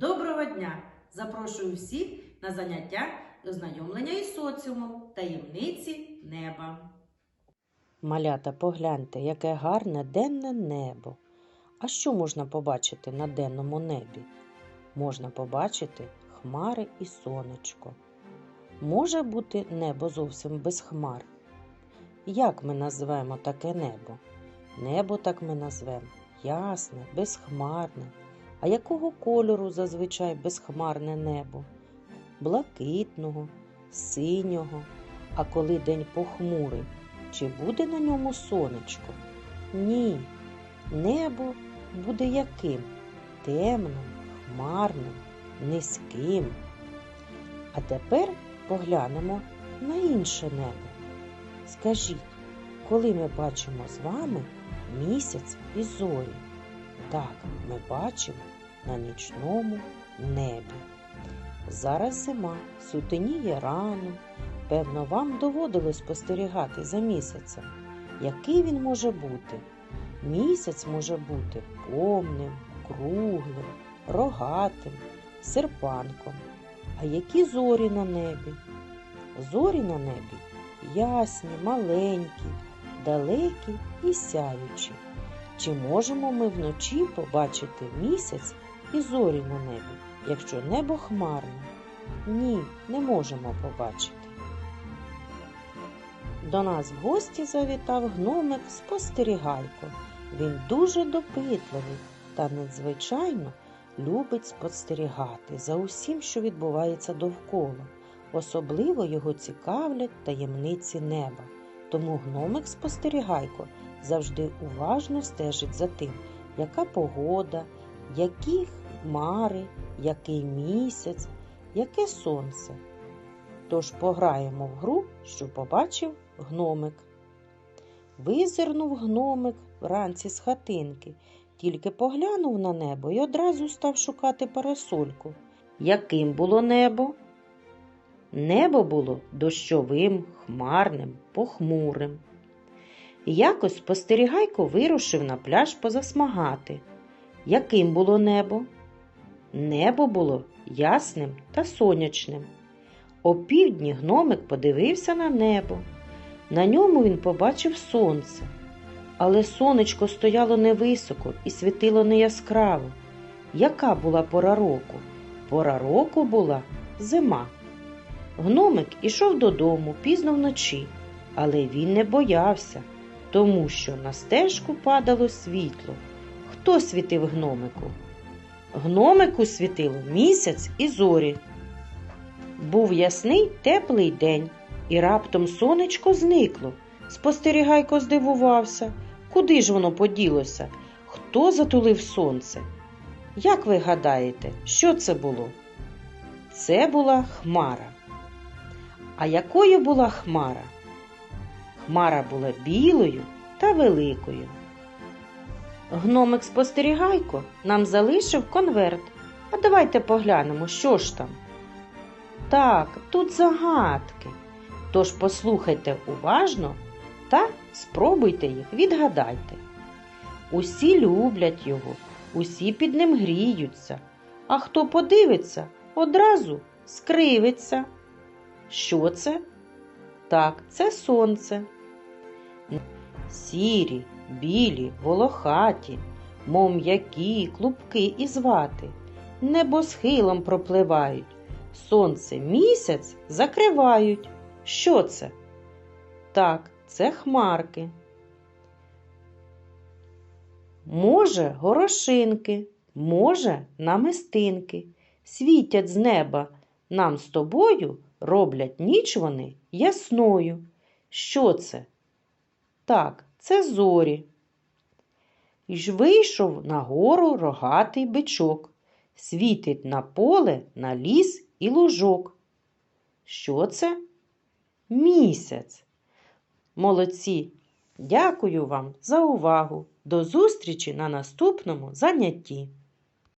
Доброго дня! Запрошую всіх на заняття і ознайомлення із соціумом таємниці неба. Малята, погляньте, яке гарне денне небо. А що можна побачити на денному небі? Можна побачити хмари і сонечко. Може бути небо зовсім без хмар. Як ми називаємо таке небо? Небо так ми назвемо ясне, безхмарне. А якого кольору зазвичай безхмарне небо? Блакитного, синього. А коли день похмурий, чи буде на ньому сонечко? Ні. Небо буде яким? Темним, хмарним, низьким. А тепер поглянемо на інше небо. Скажіть, коли ми бачимо з вами місяць і зорі? Так, ми бачимо на нічному небі. Зараз зима, сутеніє рано. Певно, вам доводилось спостерігати за місяцем. Який він може бути? Місяць може бути повним, круглим, рогатим, серпанком. А які зорі на небі? Зорі на небі ясні, маленькі, далекі і сяючі. Чи можемо ми вночі побачити місяць і зорі на небі, якщо небо хмарне? Ні, не можемо побачити. До нас в гості завітав гномик спостерігайко. Він дуже допитливий та надзвичайно любить спостерігати за усім, що відбувається довкола. Особливо його цікавлять таємниці неба. Тому гномик спостерігайко завжди уважно стежить за тим, яка погода, які хмари, який місяць, яке сонце. Тож пограємо в гру, що побачив гномик. Визирнув гномик вранці з хатинки, тільки поглянув на небо і одразу став шукати парасольку. Яким було небо? Небо було дощовим, хмарним, похмурим. Якось спостерігайко вирушив на пляж позасмагати. Яким було небо? Небо було ясним та сонячним. О півдні гномик подивився на небо. На ньому він побачив сонце. Але сонечко стояло невисоко і світило не яскраво. Яка була пора року? Пора року була зима. Гномик ішов додому пізно вночі, але він не боявся, тому що на стежку падало світло. Хто світив гномику? Гномику світило місяць і зорі. Був ясний теплий день, і раптом сонечко зникло. Спостерігайко здивувався, куди ж воно поділося? Хто затулив сонце? Як ви гадаєте, що це було? Це була хмара. А якою була хмара? Хмара була білою та великою. Гномик спостерігайко нам залишив конверт. А давайте поглянемо, що ж там. Так, тут загадки. Тож послухайте уважно та спробуйте їх, відгадайте. Усі люблять його, усі під ним гріються, а хто подивиться, одразу скривиться. Що це? Так, це сонце. Сірі, білі, волохаті, мов м'які, клубки і звати, небосхилом пропливають, сонце місяць закривають. Що це? Так, це хмарки. Може, горошинки, може, намистинки, світять з неба нам з тобою роблять ніч вони ясною. Що це? Так, це зорі. І ж вийшов на гору рогатий бичок, світить на поле, на ліс і лужок. Що це? Місяць. Молодці. Дякую вам за увагу. До зустрічі на наступному занятті.